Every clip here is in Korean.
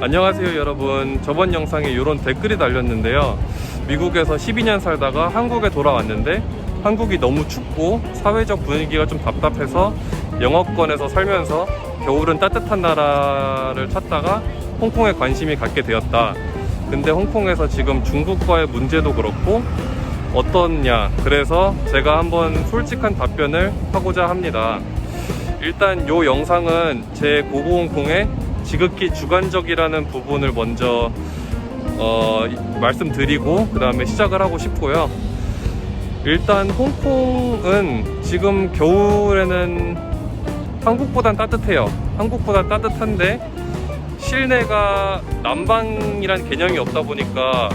안녕하세요 여러분. 저번 영상에 이런 댓글이 달렸는데요. 미국에서 12년 살다가 한국에 돌아왔는데 한국이 너무 춥고 사회적 분위기가 좀 답답해서 영어권에서 살면서 겨울은 따뜻한 나라를 찾다가 홍콩에 관심이 갖게 되었다. 근데 홍콩에서 지금 중국과의 문제도 그렇고 어떻냐. 그래서 제가 한번 솔직한 답변을 하고자 합니다. 일단 요 영상은 제 고고홍콩의 지극히 주관적이라는 부분을 먼저 어, 이- 말씀드리고 그 다음에 시작을 하고 싶고요. 일단 홍콩은 지금 겨울에는 한국보단 따뜻해요. 한국보다 따뜻한데 실내가 난방이란 개념이 없다 보니까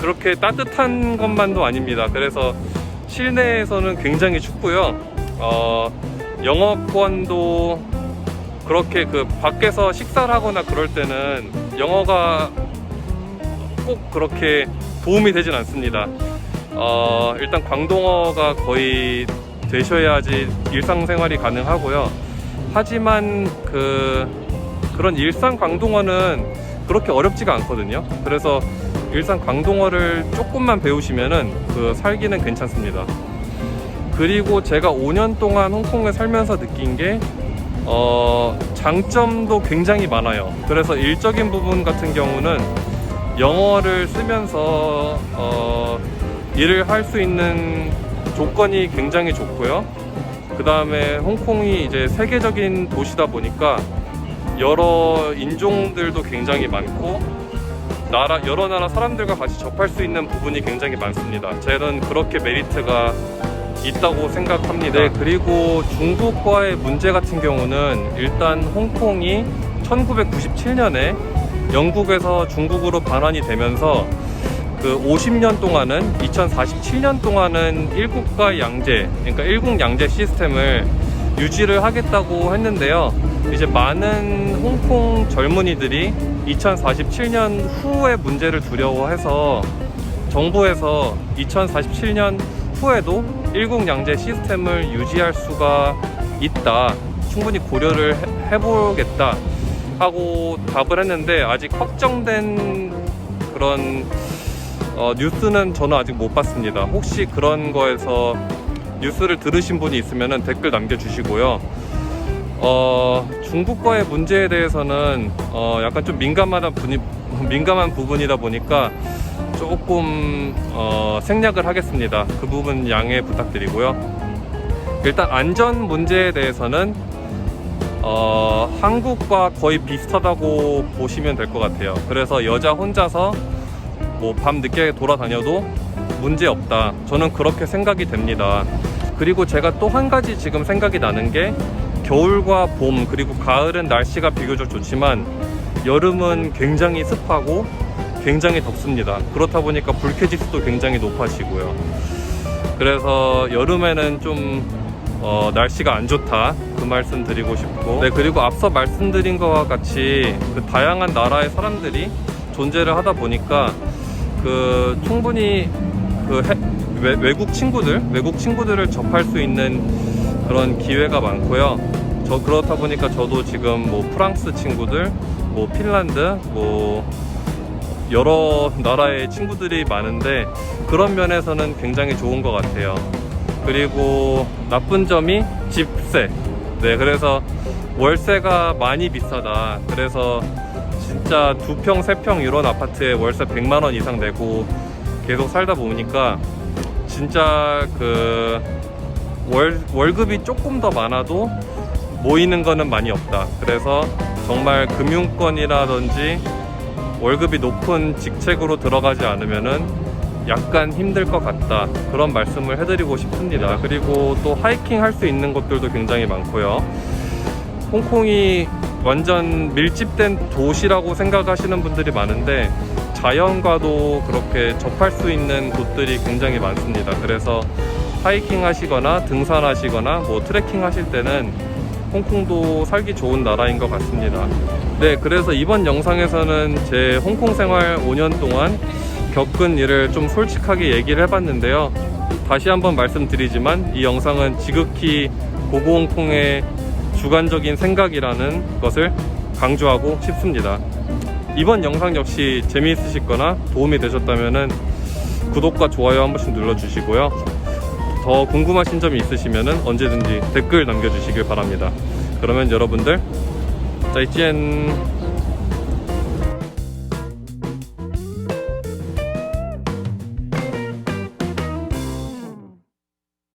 그렇게 따뜻한 것만도 아닙니다. 그래서 실내에서는 굉장히 춥고요. 어, 영어권도 그렇게 그 밖에서 식사를 하거나 그럴 때는 영어가 꼭 그렇게 도움이 되진 않습니다. 어, 일단 광동어가 거의 되셔야지 일상생활이 가능하고요. 하지만 그 그런 일상 광동어는 그렇게 어렵지가 않거든요. 그래서 일상 광동어를 조금만 배우시면은 그 살기는 괜찮습니다. 그리고 제가 5년 동안 홍콩에 살면서 느낀 게 어, 장점도 굉장히 많아요. 그래서 일적인 부분 같은 경우는 영어를 쓰면서 어, 일을 할 수 있는 조건이 굉장히 좋고요. 그 다음에 홍콩이 이제 세계적인 도시다 보니까 여러 인종들도 굉장히 많고 나라 여러 나라 사람들과 같이 접할 수 있는 부분이 굉장히 많습니다. 저는 그렇게 메리트가 있다고 생각합니다. 네, 그리고 중국과의 문제 같은 경우는 일단 홍콩이 1997년에 영국에서 중국으로 반환이 되면서 그 50년 동안은 2047년 동안은 일국가 양제, 그러니까 일국 양제 시스템을 유지를 하겠다고 했는데요. 이제 많은 홍콩 젊은이들이 2047년 후의 문제를 두려워해서 정부에서 2047년 후에도 일국 양제 시스템을 유지할 수가 있다. 충분히 고려를 해- 해보겠다. 하고 답을 했는데 아직 확정된 그런 어, 뉴스는 저는 아직 못 봤습니다. 혹시 그런 거에서 뉴스를 들으신 분이 있으면 댓글 남겨주시고요. 어, 중국과의 문제에 대해서는 어, 약간 좀 민감한 분이 민감한 부분이다 보니까 조금 어, 생략을 하겠습니다. 그 부분 양해 부탁드리고요. 일단 안전 문제에 대해서는 어, 한국과 거의 비슷하다고 보시면 될 것 같아요. 그래서 여자 혼자서 뭐 밤 늦게 돌아다녀도 문제 없다. 저는 그렇게 생각이 됩니다. 그리고 제가 또 한 가지 지금 생각이 나는 게 겨울과 봄 그리고 가을은 날씨가 비교적 좋지만 여름은 굉장히 습하고 굉장히 덥습니다. 그렇다 보니까 불쾌지수도 굉장히 높아지고요. 그래서 여름에는 좀 어, 날씨가 안 좋다 그 말씀 드리고 싶고 네 그리고 앞서 말씀드린 것과 같이 그 다양한 나라의 사람들이 존재를 하다 보니까 그 충분히 그 해- 외, 외국 친구들 외국 친구들을 접할 수 있는 그런 기회가 많고요 저 그렇다 보니까 저도 지금 뭐 프랑스 친구들 뭐 핀란드 뭐 여러 나라의 친구들이 많은데 그런 면에서는 굉장히 좋은 것 같아요. 그리고 나쁜 점이 집세. 네, 그래서 월세가 많이 비싸다. 그래서 진짜 두 평, 세 평 이런 아파트에 월세 100만 원 이상 내고 계속 살다 보니까 진짜 그 월, 월급이 조금 더 많아도 모이는 거는 많이 없다. 그래서 정말 금융권이라든지 월급이 높은 직책으로 들어가지 않으면은 약간 힘들 것 같다. 그런 말씀을 해드리고 싶습니다. 그리고 또 하이킹 할 수 있는 곳들도 굉장히 많고요. 홍콩이 완전 밀집된 도시라고 생각하시는 분들이 많은데 자연과도 그렇게 접할 수 있는 곳들이 굉장히 많습니다. 그래서 하이킹 하시거나 등산하시거나 뭐 트레킹 하실 때는 홍콩도 살기 좋은 나라인 것 같습니다. 네, 그래서 이번 영상에서는 제 홍콩 생활 5년 동안 겪은 일을 좀 솔직하게 얘기를 해봤는데요. 다시 한번 말씀드리지만 이 영상은 지극히 고고홍콩의 주관적인 생각이라는 것을 강조하고 싶습니다. 이번 영상 역시 재미있으셨거나 도움이 되셨다면은 구독과 좋아요 한 번씩 눌러주시고요. 더 궁금하신 점이 있으시면은 언제든지 댓글 남겨주시길 바랍니다. 그러면 여러분들 再见。